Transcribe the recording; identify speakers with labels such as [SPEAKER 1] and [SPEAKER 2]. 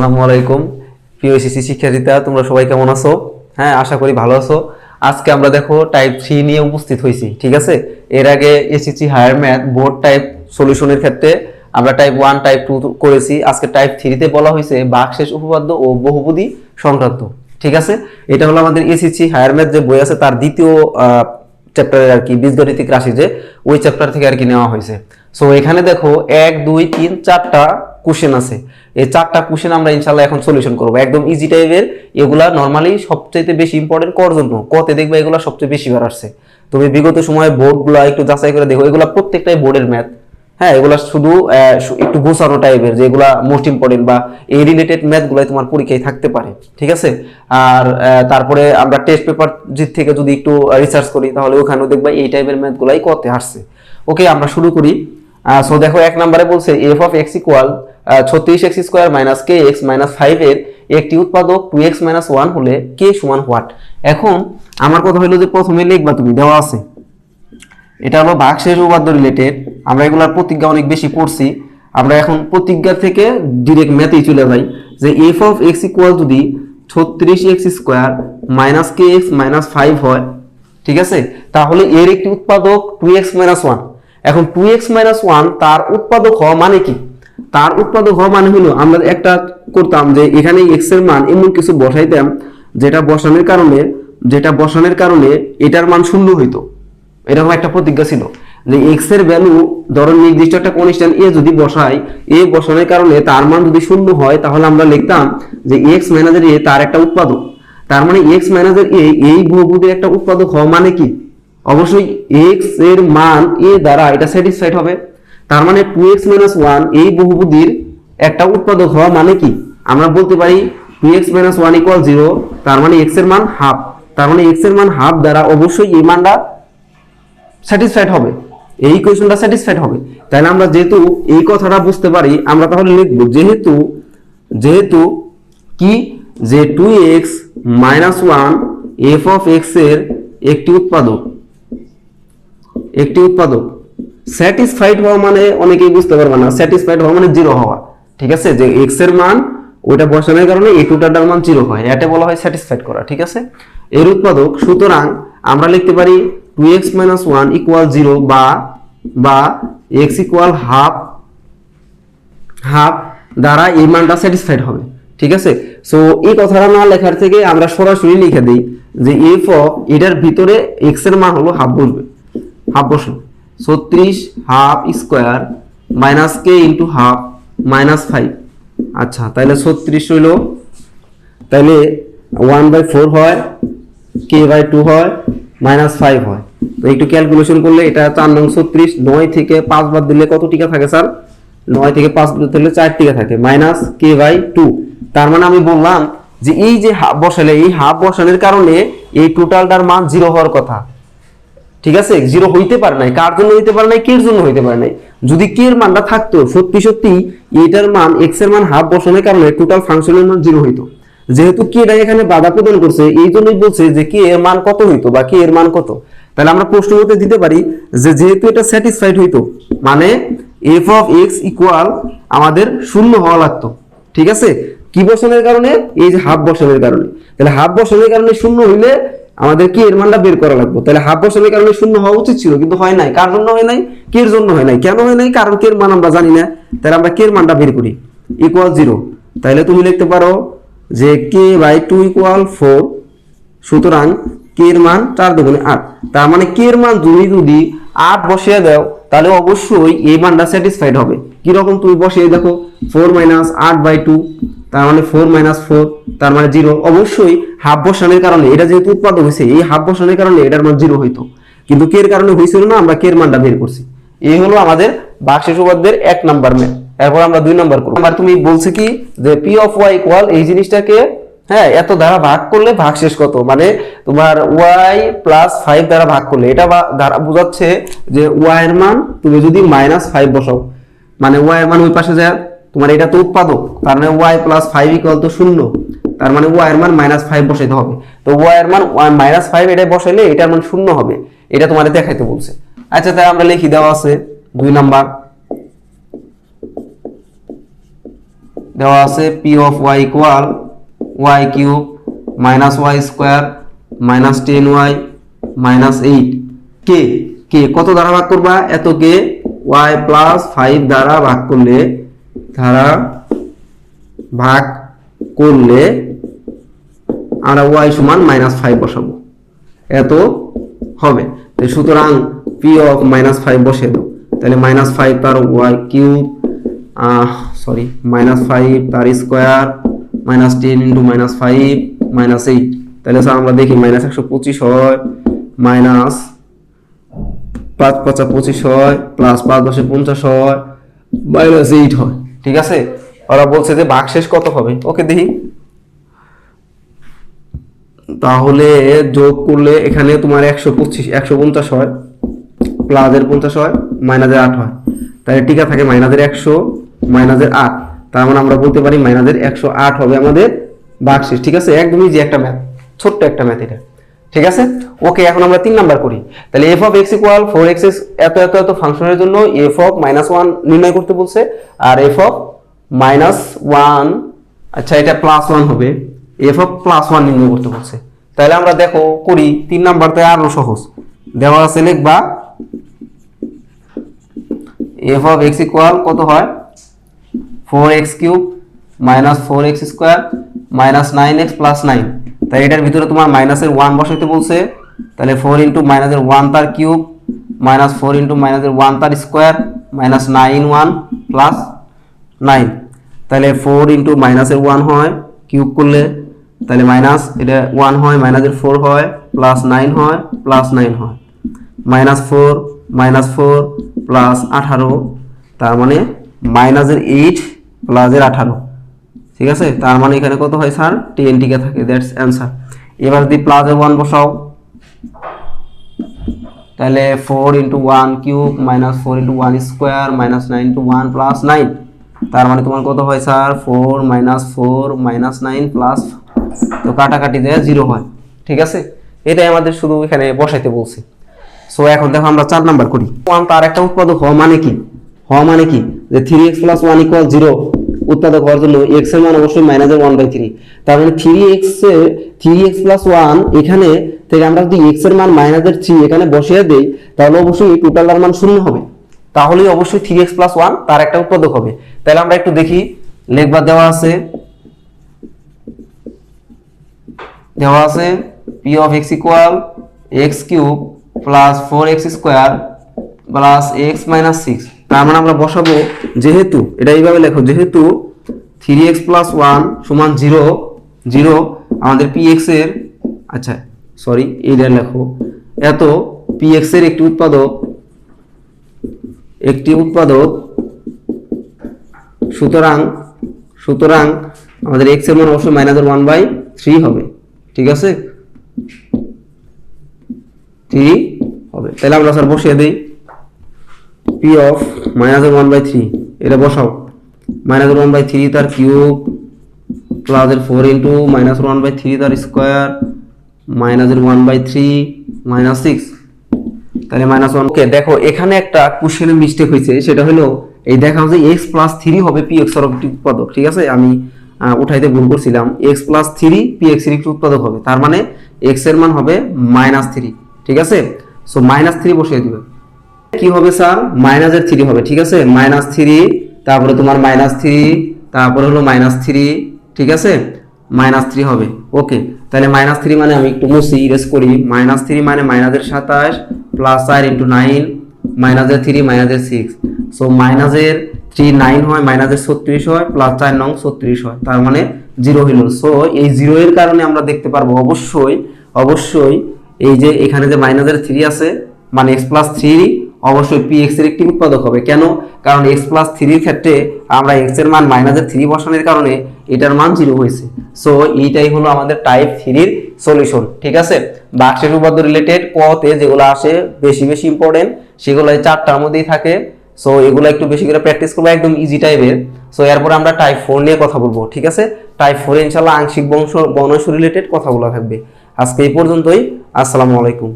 [SPEAKER 1] আসসালামু আলাইকুম। প্রিয় এসএসসি শিক্ষার্থীরা, তোমরা সবাই কেমন আছো? হ্যাঁ আশা করি ভালো আছো। আজকে আমরা দেখো টাইপ থ্রি নিয়ে উপস্থিত হয়েছি, ঠিক আছে? এর আগে SSC higher math board type সলিউশনের ক্ষেত্রে আমরা টাইপ ওয়ান টাইপ টু করেছি। আজকে টাইপ থ্রিতে বলা হয়েছে বাকশেষ উপপাদ্য ও বহুপদী সংক্রান্ত, ঠিক আছে? এটা হলো আমাদের এসএসসি হায়ার ম্যাথ যে বই আছে, তার দ্বিতীয় চ্যাপ্টারের আর কি, বীজগণিতিক রাশি যে ওই চ্যাপ্টার থেকে আর কি নেওয়া হয়েছে। সো এখানে দেখো এক, দুই, তিন, চারটা কোশ্চেন আছে। এই চারটা কোশ্চেন আমরা ইনশাল্লাহ এখন সলিউশন করব। একদম ইজি টাইপের এগুলা নর্মালি সবচেয়ে বেশি ইম্পর্টেন্ট কর জন্য কতে দেখবে এগুলা সবচেয়ে বেশি বার আসছে। তুমি বিগত সময়ে বোর্ডগুলো একটু যাচাই করে দেখো, এগুলা প্রত্যেকটাই বোর্ডের ম্যাথ হ্যাঁ এগুলা শুধু একটু গোছানো টাইপের যেগুলা মোস্ট ইম্পর্টেন্ট বা এই রিলেটেড ম্যাথগুলাই তোমার পরীক্ষায় থাকতে পারে। ঠিক আছে? আর তারপরে আমরা টেস্ট পেপার থেকে যদি একটু রিসার্চ করি, তাহলে ওখানেও দেখবা এই টাইপের ম্যাথগুলাই করতে আসছে। ওকে আমরা শুরু করি। সো দেখো এক নম্বরে বলছে এফ অফ এক্স ইকুয়াল ছত্রিশ X square minus K X minus five এর একটি উৎপাদক টু এক্স মাইনাস ওয়ান হলে কে সমান হোয়াট এখন আমার কথা হলো যে প্রথমে লিখবা তুমি, দেওয়া আছে। এটা হলো ভাগশেষ উপাদ্য রিলেটেড আমরা এগুলার প্রতিজ্ঞা অনেক বেশি পড়ছি। আমরা এখন প্রতিজ্ঞা থেকে ডিরেক্ট ম্যাথেই চলে যাই যে এফ অফ এক্স ইকুয়াল যদি ছত্রিশ X square minus K X minus five হয়। ঠিক আছে? তাহলে এর একটি উৎপাদক টু এক্স মাইনাস ওয়ান এখন টু এক্স মাইনাস ওয়ান তার উৎপাদক হওয়া মানে কি? তার উৎপাদক হওয়া মানে হলো, আমরা একটা করতাম যে এখানে এক্সের মান এমন কিছু বসাইতাম, যেটা বসানোর কারণে, যেটা বসানোর কারণে এটার মান শূন্য হইতো। এরকম একটা প্রতিজ্ঞা ছিল যে এক্সের ভ্যালু ধরো নির্দিষ্ট একটা কনস্ট্যান্ট এ যদি বসাই এ বসানোর কারণে তার মান যদি শূন্য হয়, তাহলে আমরা লিখতাম যে এক্স মাইনাসের এ তার একটা উৎপাদক। তার মানে এক্স মাইনাসের এ এই বহুপদীর একটা উৎপাদক হওয়া মানে কি? অবশ্যই এক্সের মান এ দ্বারা এটা স্যাটিসফাইড হবে। তার মানে টু এক্স মাইনাস ওয়ান এই বহুপদীর একটা উৎপাদক হওয়া মানে কি? আমরা বলতে পারি two X minus one equal zero তার মানে এক্সের মান হাফ তার মানে এক্সের মান হাফ দ্বারা অবশ্যই এই মানটা স্যাটিসফাইড হবে। এই কোয়েশনটা স্যাটিসফাইড হবে। তাহলে আমরা যেহেতু এই কথাটা বুঝতে পারি, আমরা তাহলে লিখব যেহেতু যেহেতু কি? যে two X minus one F of এক্সের একটি উৎপাদক। একটি উৎপাদক। স্যাটিসফাইড হওয়া মানে অনেকেই বুঝতে পারবে না। স্যাটিসফাইড হওয়া মানে জিরো হওয়া। ঠিক আছে? যে এক্সের মান, ওইটা বসানোর কারণে এই টুটার মান জিরো হয়। এটা বলা হয় স্যাটিসফাইড করা। ঠিক আছে? এর উৎপাদক, সুতরাং আমরা লিখতে পারি two X minus one equal zero বা বা এক্স ইকুয়াল হাফ হাফ দ্বারা এই মানটা স্যাটিসফাইড হবে। ঠিক আছে? সো এই কথাটা না লেখার থেকে আমরা সরাসরি লিখে দিই যে এফ এটার ভিতরে এক্সের মান হলো হাফ বসবে। হাফ বসবে ছত্রিশ half square minus K into half minus five. আচ্ছা তাহলে ছত্রিশ হইল তাহলে ওয়ান বাই ফোর হয়, কে বাই টু হয়, মাইনাস ফাইভ হয়। তো একটু ক্যালকুলেশন করলে এটা চার নং ছত্রিশ, নয় থেকে পাঁচ বাদ দিলে কত টিকা থাকে স্যার? নয় থেকে পাঁচ বাদ দিলে চার টিকা থাকে, মাইনাস কে বাই টু। তার মানে আমি বললাম যে এই যে হাফ বসালে, এই হাফ বসানোর কারণে এই টোটালটার মান জিরো হওয়ার কথা। ঠিক আছে? জিরো হইতে পারে নাই। কার জন্য হইতে পারে নাই? কের জন্য হইতে পারে নাই? যদি কে এর মানটা থাকতো, সত্যি সত্যি এটার মান এক্সের মান হাফ বসানোর কারণে টোটাল ফাংশনের মান জিরো হইতো। যেহেতু কে এটা এখানে বাধা প্রদান করছে এই জন্যই বলছে যে কে এর মান কত হইতো বা কে এর মান কত। তাহলে আমরা প্রশ্ন মতে দিতে পারি যে যেহেতু এটা স্যাটিসফাইড হইতো মানে এফ অফ এক্স ইকুয়াল আমাদের শূন্য হওয়া লাগতো। ঠিক আছে? কি বসানোর কারণে? এই যে হাফ বসানোর কারণে। তাহলে হাফ বসানোর কারণে শূন্য হইলে আমাদের কি এর মানটা বের করা লাগবে। তাহলে হাফ বসানোর কারণে শূন্য হওয়া উচিত ছিল, কিন্তু হয় নাই। কার জন্য হয় নাই? কে এর জন্য হয় নাই? কেন হয় নাই? কারণ কে মান আমরা জানি না। তাহলে আমরা কে মানটা বের করি? ইকুয়াল জিরো তাহলে তুমি লিখতে পারো যে K by two equal four সুতরাং কে এর মান চার দুগুণে আট। তার মানে কে এর মান তুমি যদি আট বসিয়ে দাও, তাহলে অবশ্যই এই মানটা স্যাটিসফাইড হবে। কীরকম তুমি বসিয়ে দেখো ফোর মাইনাস আট বাই টু তার মানে ফোর মাইনাস ফোর তার মানে জিরো অবশ্যই হাফ বসানোর কারণে, এটা যেহেতু উৎপাদক হয়েছে, এই হাফ বসানোর কারণে এটার মান জিরো হইতো। কিন্তু কের কারণে হয়েছিল না, আমরা কের মানটা বের করছি। এই হলো আমাদের বাক্সেস এক নাম্বার ম্যাথ এরপর আমরা দুই নাম্বার করব। আবার তুমি বলছে কি যে পি অফ ওয়াই ইকুয়াল এই জিনিসটাকে হ্যাঁ এত দ্বারা ভাগ করলে ভাগ শেষ কত? মানে তোমার ওয়াই প্লাস ফাইভ দ্বারা ভাগ করলে, এটা দ্বারা বোঝাচ্ছে যে ওয়াই এর মান তুমি যদি মাইনাস ফাইভ বসাও। মানে ওয়াই এর মান ওই পাশে যায়, তোমার এটা তো উৎপাদক, তার মানে ওয়াই প্লাস ফাইভ ইকুয়াল তো শূন্য, তার মানে ওয়াই এর মান মাইনাস ফাইভ বসাইতে হবে। তো ওয়াই এর মান মাইনাস ফাইভ এটা বসাইলে এটার মান শূন্য হবে, এটা তোমার দেখাইতে বলছে। আচ্ছা তাই আমরা লিখি, দেওয়া আছে, দুই নাম্বার। দেওয়া আছে P of Y equal Y cube minus Y square minus ten Y minus eight কে? কে? কত দ্বারা ভাগ করবা? এত কে? ওয়াই প্লাস ফাইভ দ্বারা ভাগ করলে দ্বারা ভাগ করলে আমরা ওয়াই সমান মাইনাস ফাইভ বসাবো। এত হবে। সুতরাং পি অফ মাইনাস ফাইভ বসে দাও। তাহলে মাইনাস ফাইভ তার Y cube sorry minus five তার square minus ten into minus five minus eight তাহলে স্যার আমরা দেখি মাইনাস একশো পঁচিশ হয় মাইনাস পাঁচ পাঁচা পঁচিশ হয় প্লাস পাঁচ দশে পঞ্চাশ হয় মাইনাস এইট হয়। ঠিক আছে? ওরা বলছে যে ভাগশেষ কত হবে? ওকে দেখি। তাহলে যোগ করলে এখানে তোমার একশো পঁচিশ, একশো পঞ্চাশ হয় প্লাসের পঞ্চাশ হয় মাইনাসের আট হয়। তাহলে টিকা থাকে মাইনাসের একশো মাইনাসের আট। তার মানে আমরা বলতে পারি মাইনাসের একশো আট হবে আমাদের বাকশেষ ঠিক আছে? একদমই যে একটা ম্যাথ ছোট্ট একটা ম্যাথ এটা। ঠিক আছে? ওকে এখন আমরা তিন নাম্বার করি। তাহলে F of X equal four X এত এত এত ফাংশনের জন্য এফ অফ মাইনাস ওয়ান নির্ণয় করতে বলছে, আর এফ অফ মাইনাস ওয়ান আচ্ছা এটা প্লাস ওয়ান হবে। এফ অফ প্লাস ওয়ান নির্ণয় করতে বলছে। তাহলে আমরা দেখো, করি, তিন নাম্বারতে আরও সহজ। দেওয়া আছে লিখবা এফ অফ এক্স ইকুয়াল কত হয়? Four X cube minus four X square minus nine X plus nine তাই এটার ভিতরে তোমার মাইনাসের ওয়ান বসাইতে বলছে। তাহলে ফোর ইন্টু মাইনাসের ওয়ান তার কিউব মাইনাস ফোর ইন্টু মাইনাসের ওয়ান তার square minus nine one plus nine তাহলে ফোর ইন্টু মাইনাসের ওয়ান হয় কিউব করলে। তাহলে মাইনাস এটা ওয়ান হয় মাইনাসের ফোর হয় প্লাস নাইন হয় প্লাস নাইন হয়। Minus four minus four plus আঠারো। তার মানে মাইনাসের এইট প্লাসের আঠারো। ঠিক আছে? তার মানে এখানে কত হয় স্যার টেন টিকে থাকে দ্যাটস অ্যান্সার এবার যদি প্লাসের ওয়ান বসাও, তাহলে four into one cube minus four into one square minus nine into one plus nine তার মানে তোমার কত হয় sir four minus four minus nine plus তো কাটাকাটি দেয় জিরো হয়, ঠিক আছে? এটাই আমাদের শুধু এখানে বসাইতে বলছে। সো এখন দেখো আমরা চার নাম্বার করি। ওয়ান তার একটা উৎপাদক হওয়া মানে কি? হওয়া মানে কি? যে three X plus one equal zero উৎপাদক হওয়ার জন্য এক্সের মান অবশ্যই মাইনাসের ওয়ান বাই থ্রি তার মানে three X three X plus one এখানে থেকে আমরা যদি এক্সের মান মাইনাসের থ্রি এখানে বসিয়ে দেই, তাহলে অবশ্যই এই টোটালটার মান শূন্য হবে। তাহলেই অবশ্যই থ্রি এক্স প্লাস ওয়ান তার একটা উৎপাদক হবে। তাহলে আমরা একটু দেখি লেখবা দেওয়া আছে। দেওয়া আছে P of X equal X cube plus four X square plus X minus six তার মানে আমরা বসাবো যেহেতু, এটা এইভাবে লেখো, যেহেতু থ্রি এক্স প্লাস ওয়ান সমান জিরো জিরো আমাদের পি এক্সের আচ্ছা সরি এইটা লেখো, এত পি এক্সের একটি উৎপাদক একটি উৎপাদক, সুতরাং সুতরাং আমাদের এক্সের মান অবশ্যই মাইনাসের ওয়ান বাই থ্রি হবে, ঠিক আছে? থ্রি হবে, তাহলে আমরা স্যার বসিয়ে দিই। পি অফ মাইনাসের ওয়ান বাই থ্রি এটা বসাও। মাইনাসের ওয়ান বাই থ্রি তার কিউব প্লাসের four into minus one by three তার স্কোয়ার মাইনাসের one by three minus six তাহলে মাইনাস ওয়ান ওকে দেখো এখানে একটা কোশ্চেনের মিস্টেক হয়েছে সেটা হলো এই দেখা হচ্ছে এক্স প্লাস থ্রি হবে পি এক্সের উৎপাদক ঠিক আছে? আমি আহ, উঠাইতে ভুল করছিলাম। এক্স প্লাস থ্রি পি এক্সের উৎপাদক হবে তার মানে এক্সের মান হবে মাইনাস থ্রি ঠিক আছে? সো মাইনাস থ্রি বসিয়ে দিবে। কি হবে স্যার? মাইনাসের থ্রি হবে, ঠিক আছে? মাইনাস থ্রি তারপরে তোমার মাইনাস থ্রি তারপরে হলো মাইনাস থ্রি ঠিক আছে? মাইনাস থ্রি হবে ওকে তাহলে মাইনাস থ্রি মানে আমি একটু মুছি ইরেজ করি। মাইনাস থ্রি মানে মাইনাসের সাতাশ প্লাস চার ইন্টু নাইন মাইনাসের থ্রি মাইনাসের সিক্স সো মাইনাসের থ্রি নাইন হয় মাইনাসের ছত্রিশ হয় প্লাস চার নং ছত্রিশ হয়, তার মানে জিরো হইল সো এই জিরো এর কারণে আমরা দেখতে পারব অবশ্যই অবশ্যই এই যে এখানে যে মাইনাসের থ্রি আছে মানে এক্স প্লাস থ্রি অবশ্যই পি এক্সের একটি উৎপাদক হবে। কেন? কারণ এক্স প্লাস থ্রির ক্ষেত্রে আমরা এক্সের মান মাইনাসের থ্রি বসানোর কারণে এটার মান জিরো হয়েছে। সো এইটাই হলো আমাদের টাইপ থ্রির সলিউশন ঠিক আছে? বাক্সের উপাদ্য রিলেটেড কতে যেগুলো আসে বেশি বেশি ইম্পর্টেন্ট সেগুলো চারটার মধ্যেই থাকে। সো এগুলো একটু বেশি করে প্র্যাকটিস করব, একদম ইজি টাইপের সো এরপরে আমরা টাইপ ফোর নিয়ে কথা বলব, ঠিক আছে? টাইপ ফোর ইনশাল্লাহ আংশিক বংশ বর্ণস রিলেটেড কথাগুলো থাকবে। আজকে এই পর্যন্তই, আসসালামু আলাইকুম।